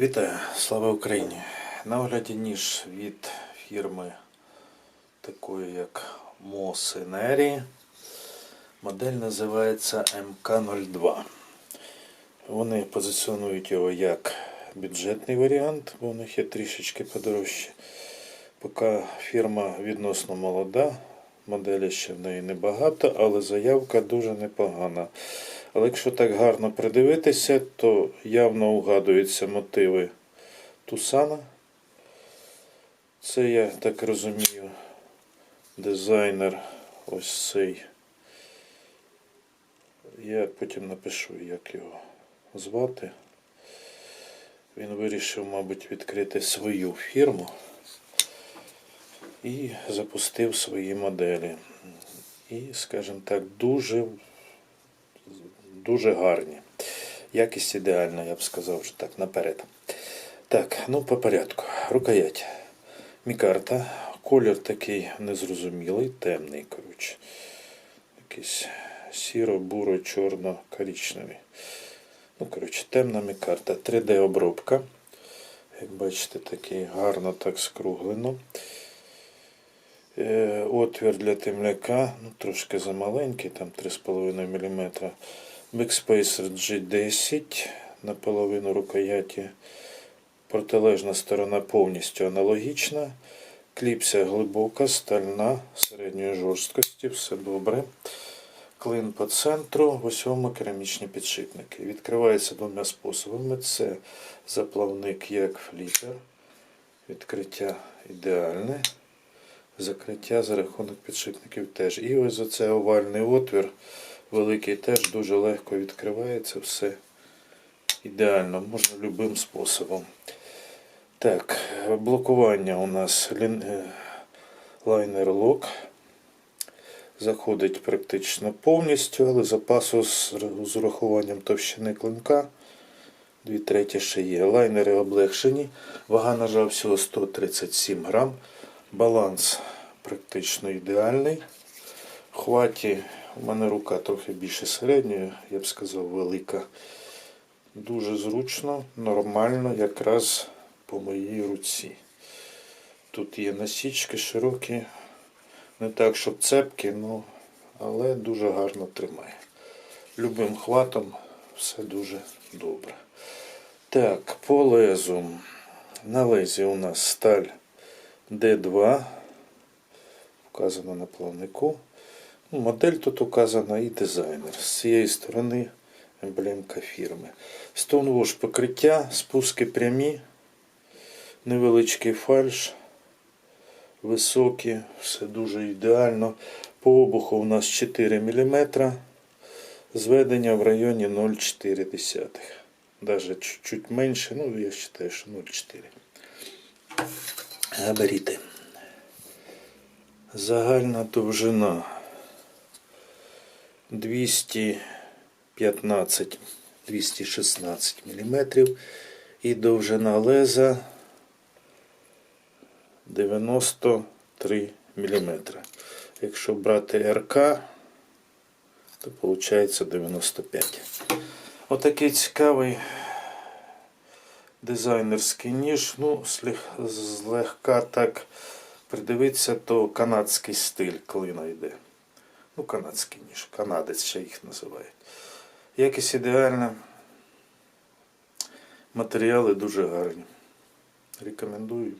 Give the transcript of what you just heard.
Вітаю, слава Україні! На огляді ніж від фірми такої як Мосинері. Модель називається МК-02. Вони позиціонують його як бюджетний варіант, бо у них є трішечки подорожче. Поки фірма відносно молода, моделі ще в неї небагато, але заявка дуже непогана. Але якщо так гарно придивитися, то явно угадуються мотиви Тусана. Це, я так розумію, дизайнер ось цей. Я потім напишу, як його звати. Він вирішив, мабуть, відкрити свою фірму і запустив свої моделі. І, скажімо так, дуже дуже гарні. Якість ідеальна, я б сказав, що так, наперед. Так, ну по порядку. Рукоять. Мікарта. Колір такий незрозумілий, темний, коротше. Якийсь сіро, буро, чорно, коричневий. Ну, коротше, темна мікарта. 3D-обробка. Як бачите, такий гарно так скруглено. Е, Отвір для темляка, ну, трошки замаленький, там 3,5 мм. Backspacer G10 на половину рукояті. Протилежна сторона повністю аналогічна. Кліпся глибока, стальна, середньої жорсткості, все добре. Клин по центру, в усьому керамічні підшипники. Відкривається двома способами. Це заплавник як фліпер. Відкриття ідеальне. Закриття за рахунок підшипників теж. І ось оце овальний отвір, великий теж дуже легко відкривається, все ідеально, можна любим способом. Так, блокування у нас е, лайнер лок. Заходить практично повністю, але запасу з з урахуванням товщини клинка. Дві треті ще є. Лайнери облегшені. Вага ножа всього 137 грам. Баланс практично ідеальний. Хваті у мене рука трохи більше середньої, я б сказав, велика. Дуже зручно, нормально, якраз по моїй руці. Тут є насічки широкі, не так, щоб цепкі, ну, але дуже гарно тримає. Любим хватом все дуже добре. Так, по лезу. На лезі у нас сталь D2. Вказано на плавнику. Ну, Модель тут указана і дизайнер. З цієї сторони емблемка фірми. Stonewash покриття, спуски прямі, невеличкий фальш, високі, все дуже ідеально. По обуху у нас 4 мм. Зведення в районі 0,4. Навіть чуть менше, ну я вважаю, що 0,4. Габаріти. Загальна довжина 215-216 мм і довжина леза 93 мм. Якщо брати РК, то виходить 95. Отакий цікавий дизайнерський ніж. Ну, злегка так придивитися, то канадський стиль клина йде. Ну, канадський ніж, канадець ще їх називають. Якість ідеальна. Матеріали дуже гарні. Рекомендую.